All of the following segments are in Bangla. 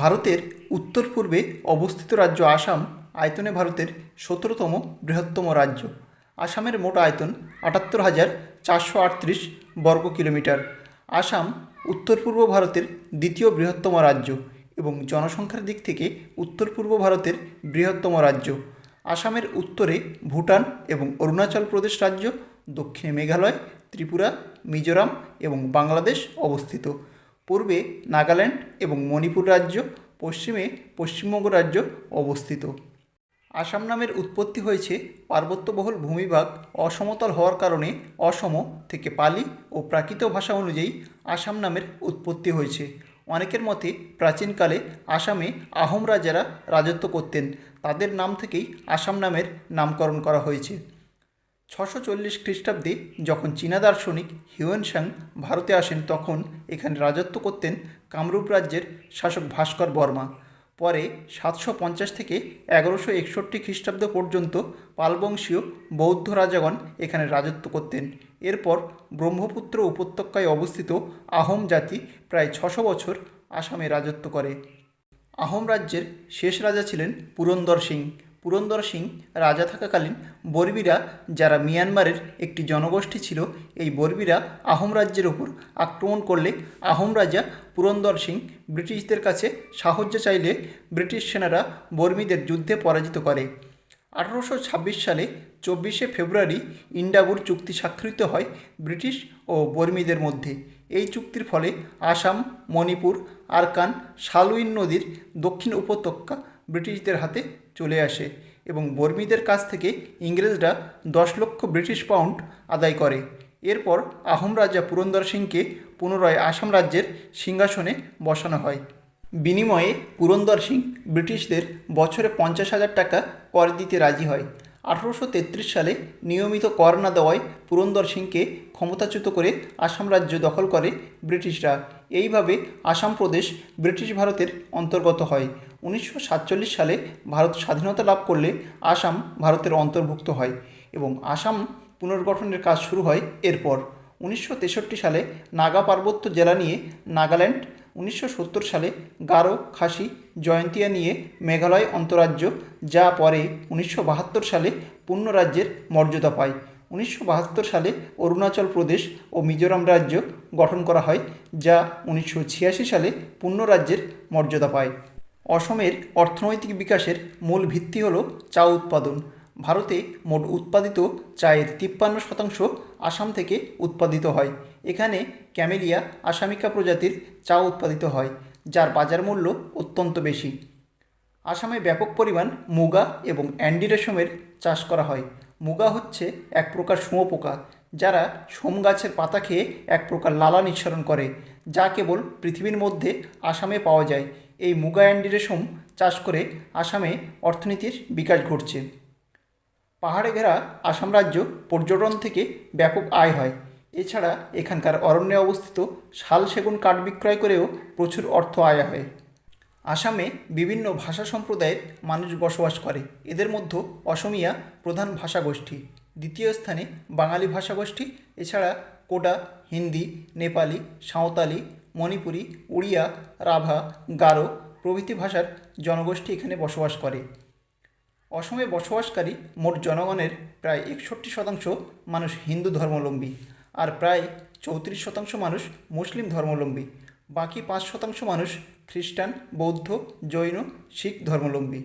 ভারতের উত্তর পূর্বে অবস্থিত রাজ্য আসাম, আয়তনে ভারতের সতেরোতম বৃহত্তম রাজ্য। আসামের মোট আয়তন আটাত্তর হাজার চারশো আটত্রিশ বর্গ কিলোমিটার। আসাম উত্তর পূর্ব ভারতের দ্বিতীয় বৃহত্তম রাজ্য এবং জনসংখ্যার দিক থেকে উত্তর পূর্ব ভারতের বৃহত্তম রাজ্য। আসামের উত্তরে ভুটান এবং অরুণাচল প্রদেশ রাজ্য, দক্ষিণে মেঘালয়, ত্রিপুরা, মিজোরাম এবং বাংলাদেশ অবস্থিত। পূর্বে নাগাল্যান্ড এবং মণিপুর রাজ্য, পশ্চিমে পশ্চিমবঙ্গ রাজ্য অবস্থিত। আসাম নামের উৎপত্তি হয়েছে পার্বত্যবহুল ভূমিভাগ অসমতল হওয়ার কারণে অসম থেকে পালি ও প্রাকৃত ভাষা অনুযায়ী আসাম নামের উৎপত্তি হয়েছে। অনেকের মতে প্রাচীনকালে আসামে আহোম রাজারা রাজত্ব করতেন। তাদের নাম থেকেই আসাম নামের নামকরণ করা হয়েছে। ছশো চল্লিশ খ্রিস্টাব্দে যখন চীনা দার্শনিক হিউয়েনসাং ভারতে আসেন, তখন এখানে রাজত্ব করতেন কামরূপ রাজ্যের শাসক ভাস্কর বর্মা। পরে সাতশো পঞ্চাশ থেকে এগারোশো একষট্টি খ্রিস্টাব্দ পর্যন্ত পালবংশীয় বৌদ্ধ রাজাগণ এখানে রাজত্ব করতেন। এরপর ব্রহ্মপুত্র উপত্যকায় অবস্থিত আহোম জাতি প্রায় ছশো বছর আসামে রাজত্ব করে। আহোম রাজ্যের শেষ রাজা ছিলেন পুরন্দর সিং। পুরন্দর সিং রাজা থাকাকালীন বর্মীরা যারা মিয়ানমারের একটি জনগোষ্ঠী ছিল, এই বর্মীরা আহোম রাজ্যের উপর আক্রমণ করলে আহোম রাজা পুরন্দর সিং ব্রিটিশদের কাছে সাহায্য চাইলে ব্রিটিশ সেনারা বর্মীদের যুদ্ধে পরাজিত করে। আঠারোশো ছাব্বিশ সালে চব্বিশে ফেব্রুয়ারি ইন্ডাবুর চুক্তি স্বাক্ষরিত হয় ব্রিটিশ ও বর্মীদের মধ্যে। এই চুক্তির ফলে আসাম, মণিপুর, আরকান, শালুইন নদীর দক্ষিণ উপত্যকা ব্রিটিশদের হাতে চলে আসে এবং বর্মীদের কাছ থেকে ইংরেজরা দশ লক্ষ ব্রিটিশ পাউন্ড আদায় করে। এরপর আহোম রাজা পুরন্দর সিংকে পুনরায় আসাম রাজ্যের সিংহাসনে বসানো হয়। বিনিময়ে পুরন্দর সিং ব্রিটিশদের বছরে পঞ্চাশ হাজার টাকা কর দিতে রাজি হয়। আঠারোশো তেত্রিশ সালে নিয়মিত কর না দেওয়ায় পুরন্দর সিংকে ক্ষমতাচ্যুত করে আসাম রাজ্য দখল করে ব্রিটিশরা। এইভাবে আসাম প্রদেশ ব্রিটিশ ভারতের অন্তর্গত হয়। উনিশশো সাতচল্লিশ সালে ভারত স্বাধীনতা লাভ করলে আসাম ভারতের অন্তর্ভুক্ত হয় এবং আসাম পুনর্গঠনের কাজ শুরু হয় এরপর। উনিশশো তেষট্টি সালে নাগা পার্বত্য জেলা নিয়ে নাগাল্যান্ড, উনিশশো সত্তর সালে গারো, খাসি, জয়ন্তিয়া নিয়ে মেঘালয় অন্তরাজ্য, যা পরে উনিশশো বাহাত্তর সালে পূর্ণ রাজ্যের মর্যাদা পায়। উনিশশো বাহাত্তর সালে অরুণাচল প্রদেশ ও মিজোরাম রাজ্য গঠন করা হয়, যা উনিশশো ছিয়াশি সালে পূর্ণ রাজ্যের মর্যাদা পায়। অসমের অর্থনৈতিক বিকাশের মূল ভিত্তি হল চা উৎপাদন। ভারতে মোট উৎপাদিত চায়ের তিপ্পান্ন শতাংশ আসাম থেকে উৎপাদিত হয়। এখানে ক্যামেলিয়া আসামিকা প্রজাতির চা উৎপাদিত হয়, যার বাজার মূল্য অত্যন্ত বেশি। আসামে ব্যাপক পরিমাণ মুগা এবং অ্যান্ডি রেশমের চাষ করা হয়। মুগা হচ্ছে এক প্রকার শুঁয়োপোকা যারা সোম গাছের পাতা খেয়ে এক প্রকার লালা নিঃসরণ করে, যা কেবল পৃথিবীর মধ্যে আসামে পাওয়া যায়। এই মুগা অ্যান্ডি রেশম চাষ করে আসামে অর্থনীতির বিকাশ ঘটছে। পাহাড়ে ঘেরা আসাম রাজ্য পর্যটন থেকে ব্যাপক আয় হয়। এছাড়া এখানকার অরণ্যে অবস্থিত শাল সেগুন কাঠ বিক্রয় করেও প্রচুর অর্থ আয় হয়। আসামে বিভিন্ন ভাষা সম্প্রদায়ের মানুষ বসবাস করে। এদের মধ্যে অসমিয়া প্রধান ভাষাগোষ্ঠী দ্বিতীয় স্থানে বাঙালি ভাষাগোষ্ঠী এছাড়া কোডা, হিন্দি, নেপালি, সাঁওতালি মণিপুরি, উড়িয়া, রাভা, গারো প্রভৃতি ভাষার জনগোষ্ঠী এখানে বসবাস করে। অসমে বসবাসকারী মোট জনগণের প্রায় একষট্টি শতাংশ মানুষ হিন্দু ধর্মাবলম্বী আর প্রায় চৌত্রিশ শতাংশ মানুষ মুসলিম ধর্মাবলম্বী। বাকি পাঁচ শতাংশ মানুষ খ্রিস্টান, বৌদ্ধ, জৈন, শিখ ধর্মাবলম্বী।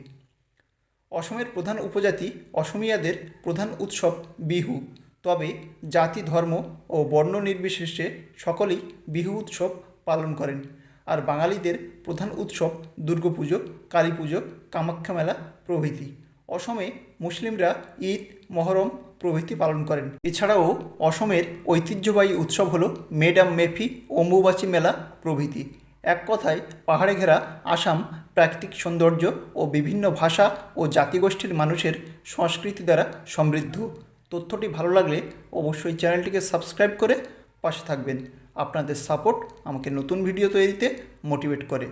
অসমের প্রধান উপজাতি অসমিয়াদের প্রধান উৎসব বিহু। তবে জাতি, ধর্ম ও বর্ণ নির্বিশেষে সকলেই বিহু উৎসব পালন করেন। আর বাঙালিদের প্রধান উৎসব দুর্গাপুজো কালী পুজো, কামাখ্যা মেলা, প্রভৃতি। অসমে মুসলিমরা ঈদ, মহরম, প্রভৃতি পালন করেন। এছাড়াও অসমের ঐতিহ্যবাহী উৎসব হলো মেডাম মেফি, অম্বুবাচী মেলা, প্রভৃতি। এক কথায়, পাহাড়ে ঘেরা আসাম প্রাকৃতিক সৌন্দর্য ও বিভিন্ন ভাষা ও জাতিগোষ্ঠীর মানুষের সংস্কৃতি দ্বারা সমৃদ্ধ। তথ্যটি ভালো লাগলে অবশ্যই চ্যানেলটিকে সাবস্ক্রাইব করে পাশে থাকবেন। আপনাদের সাপোর্ট আমাকে নতুন ভিডিও তৈরিতে মোটিভেট করে।